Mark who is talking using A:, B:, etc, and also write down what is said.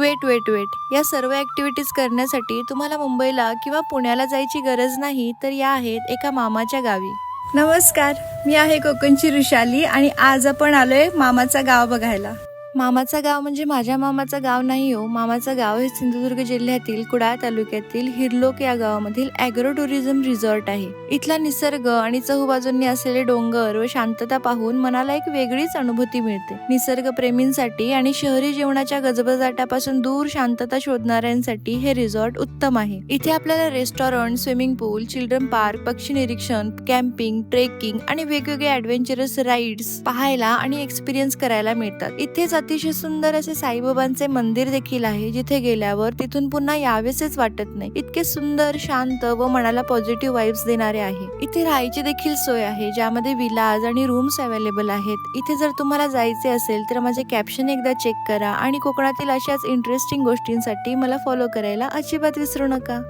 A: Weight weight weight या सर्व activities करण्यासाठी तुम्हाला मुंबईला किंवा पुण्याला जायची गरज नाही तर या आहेत एका मामाच्या गावी. नमस्कार. मी आहे कोकणची ऋषाली आणि आज आपण आलोय मामाचा गाव बघायला. मामाचं गाव म्हणजे माझ्या मामाचं गाव नाही हो. मामाचं गाव हे सिंधुदुर्ग जिल्ह्यातील कुडाळ तालुक्यातील हिरलोक या गावामधील अॅग्रो टुरिझम रिसॉर्ट आहे. इथला निसर्ग आणि चहूबाजूंनी असलेले डोंगर व शांतता पाहून मनाला एक वेगळीच अनुभूती मिळते. निसर्ग प्रेमींसाठी आणि शहरी जीवनाच्या गजबजाटापासून दूर शांतता शोधणाऱ्यांसाठी हे रिसॉर्ट उत्तम आहे. इथे आपल्याला restaurant swimming pool children park पक्षी निरीक्षण कॅम्पिंग ट्रेकिंग आणि वेगवेगळे ऍडव्हेंचरस राईड्स पाहायला आणि एक्सपिरियन्स करायला मिळतात. इथेच अतिशय सुंदर असे साईबाबांचे मंदिर देखील आहे. जिथे गेल्यावर तिथून पुन्हा यावेसेच वाटत नाही. इतके सुंदर शांत व मनाला पॉझिटिव्ह वाईब्स देणारे आहे. इथे राहायची देखील सोय आहे ज्यामध्ये विलाज आणि रूम्स अवेलेबल आहेत. इथे जर तुम्हाला जायचे असेल तर माझे कॅप्शन एकदा चेक करा आणि कोकणातील अशाच इंटरेस्टिंग गोष्टींसाठी मला फॉलो करायला अजिबात विसरू नका.